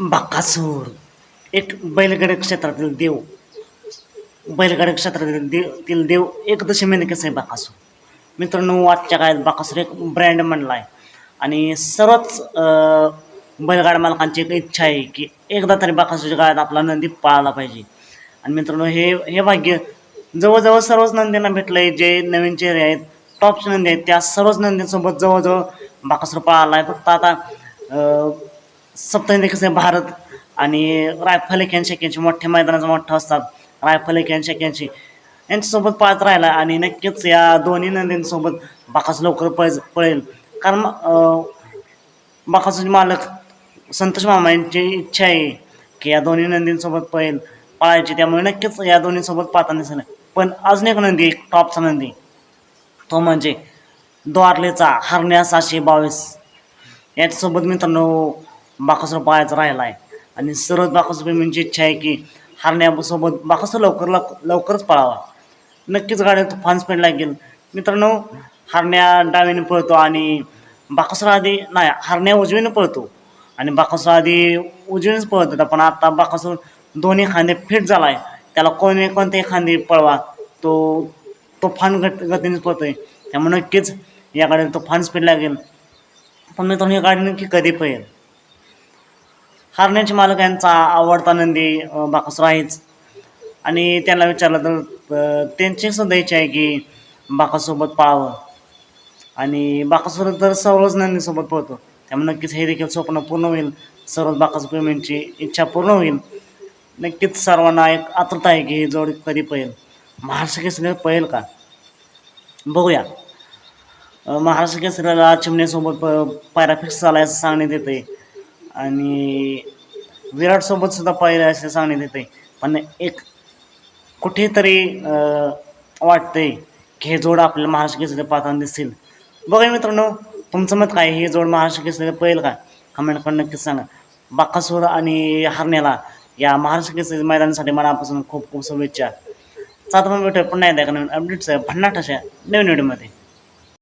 बाकासूर. एक बैलगाडी क्षेत्रातील देव. बैलगाडी क्षेत्रातील देव तील देव एकदशी मेनकेस आहे बाकासूर? मित्रांनो आजच्या काळात बाकासूर एक ब्रँड म्हणला आहे. आणि सर्वच बैलगाड मालकांची एक इच्छा आहे की एकदा तरी बाकासूरच्या काळात आपला नंदी पाळला पाहिजे. आणि मित्रांनो हे हे भाग्य जवळजवळ सर्वच नंदींना भेटलं आहे जे नवीन चेहरे आहेत टॉपचे नंदी आहेत त्या सर्वच नंदींसोबत जवळजवळ बाकासूर पाळला आहे. फक्त आता अं, कसं आहे भारत आणि रायफल एक्याऐंशी एक्याऐंशी मोठ्या मैदानाचा मोठा असतात. रायफल एक्याऐंशी एक्याऐंशी यांच्यासोबत पाळत राहिला आणि नक्कीच या दोन्ही नंदींसोबत बाकास लवकर पळ पळेल. कारण बाकासचे बाकासूचे मालक संतोष मामा यांची इच्छा आहे की या दोन्ही नंदींसोबत पळेल पळायची. त्यामुळे नक्कीच या दोन्हीसोबत पाहताना झालं पण अजून एक नंदी एक टॉपचा नंदी. तो म्हणजे द्वारलेचा हरण्या सहाशे बावीस. याच्यासोबत मित्रांनो बाकासूर पाहायचा राहिला आहे. आणि सर्वच बाकासूर प्रेमींची म्हणजे इच्छा आहे की हरण्यासोबत बाकासूर लवकर लव लवकरच पळावा. नक्कीच गाड्या तुफान स्पीड लागेल मित्रांनो हरण्या डावीने पळतो आणि बाकासूर आधी नाही हरण्या उजवीने पळतो. आणि बाकासूर आधी उजवीनेच पळत होता पण आता बाकासूर दोन्ही खांदे फिट झाला आहे त्याला कोणी कोणत्याही खांदे पळवा तो तुफान गतीनेच गतीने आहे त्यामुळे नक्कीच या गाडीला तुफान स्पीड लागेल पण मित्रांनो ही गाडी नक्की कधी पळेल? हारण्याचे मालक यांचा आवडता नंदी अं, बाकासूर आहेच. आणि त्यांना विचारलं तर त्यांची सुद्धा इच्छा आहे की बाकासोबत पाळावं. आणि बाकासोबत तर सर्वच नंदीसोबत पळतो. त्यामुळे नक्कीच हे देखील स्वप्न पूर्ण होईल. सर्वच बाकास पेमेंटची इच्छा पूर्ण होईल. नक्कीच सर्वांना एक आतुरता आहे की ही जोडी कधी पळेल. महाराष्ट्र केसरी पळेल का? बघूया. महाराष्ट्र केसरीला चिमण्यासोबत प पायरा फिक्स झाला आहे असं सांगण्यात येते आणि विराटसोबत सुद्धा पायरा असं सांगण्यात येते पण एक कुठेतरी वाटतंय की हे जोड आपल्याला महाराष्ट्र केसरी पाहताना दिसतील. बघा मित्रांनो तुमचं मत काय? हे जोड महाराष्ट्र केसरी पळेल का? कमेंट करून नक्कीच सांगा. बाकासूर आणि हरण्याला या महाराष्ट्र केसरी मैदानासाठी मनापासून खूप खूप शुभेच्छा. सात पण भेटूया पुन्हा एकदा नवीन अपडेट्स भन्नाट अशा नवीन व्हिडिओमध्ये